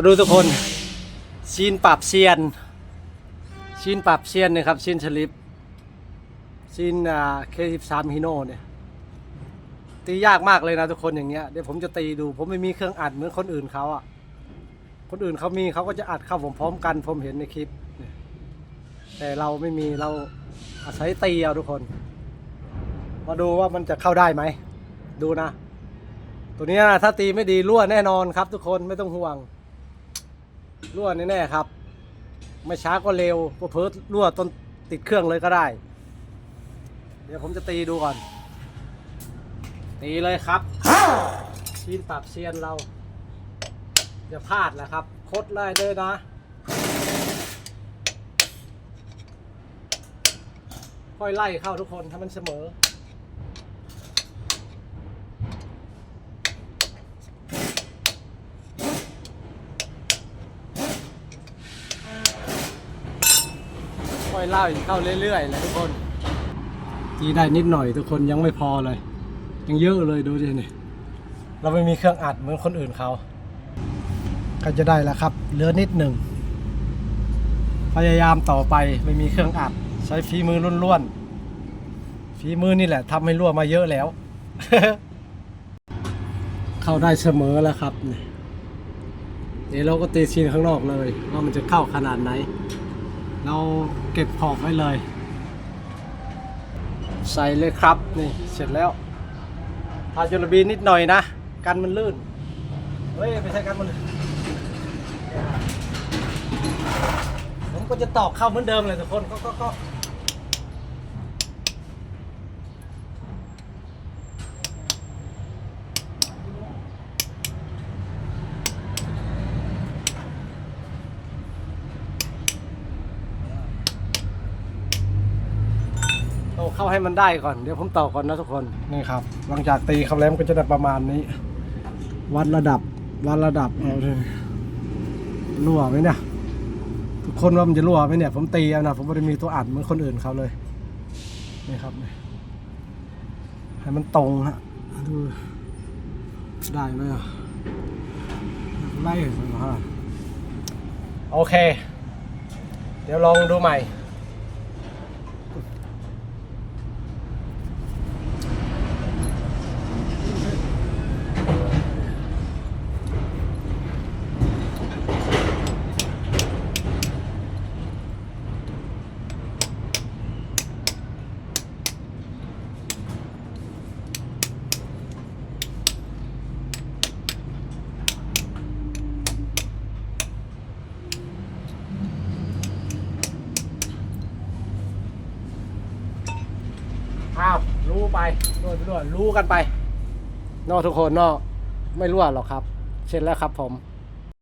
มาดูทุกคนซีนปรับเซียนซีนปรับเซียนเนี่ยครับซีนสลิปซีนอ่าเคสิบสามฮิโน่เนี่ยตียากมากเลยนะทุกคนอย่างเงี้ยเดี๋ยวผมจะตีดู ผมไม่มีเครื่องอัดเหมือนคนอื่นเขาอะคนอื่นเขามีเขาก็จะอัดเข้าผมพร้อมกันผมเห็นในคลิปแต่เราไม่มีเราอาศัยตีเอาทุกคน มาดูว่ามันจะเข้าได้ไหม ดูนะ ตัวนี้ถ้าตีไม่ดีรั่วแน่นอนครับทุกคนไม่ต้องห่วง รั่วแน่ๆครับ ไม่ช้าก็เร็วเพิ่รั่วต้นติดเครื่องเลยก็ได้ เดี๋ยวผมจะตีดูก่อน ตีเลยครับชีนปรับเซียนเราอย่าพลาดนะครับคดไล่เลยนะค่อยไล่เข้าทุกคนถ้ามันเสมอ ค่อยไล่เข้าเรื่อยๆแหละทุกคนตีได้นิดหน่อยทุกคนยังไม่พอเลย ยังเยอะเลยดูดิเนี่ยเราไม่มีเครื่องอัดเหมือนคนอื่นเขาก็จะได้แล้วครับเหลือนิดหนึ่งพยายามต่อไปไม่มีเครื่องอัด ใช้ฝีมือล้วนๆฝีมือนี่แหละทำให้รั่วมาเยอะแล้ว เข้าได้เสมอแล้วครับเนี่ยเดี๋ยวเราก็ตีซีนข้างนอกเลย ว่ามันจะเข้าขนาดไหน เราเก็บขอบไว้เลย ใส่เลยครับนี่เสร็จแล้วทาจุลบีนิดหน่อยนะ กันมันลื่น เฮ้ยไปใช่กันมันลื่นผมก็จะตอกเข้าเหมือนเดิมเลยทุกคนก็ก็ก็ เข้าให้มันได้ก่อน เดี๋ยวผมตอกก่อนนะทุกคน นี่ครับ หลังจากตีคำแล้วมันก็จะได้ประมาณนี้ วัดระดับ วัดระดับเอาเลยรั่วไหมเนี่ย ทุกคนว่ามันจะรั่วไหมเนี่ย ผมตีเอานะ ผมไม่ได้มีตัวอัดเหมือนคนอื่นเขาเลย นี่ครับ ให้มันตรงฮะ ดู ได้ไหมอะไล่ถึงฮะ โอเค เดี๋ยวลองดูใหม่ อ้าวรู้ ไปด้วยไปด้วยรู้กันไปนอกทุกคนนอกไม่รั่วหรอกครับเสร็จแล้วครับผม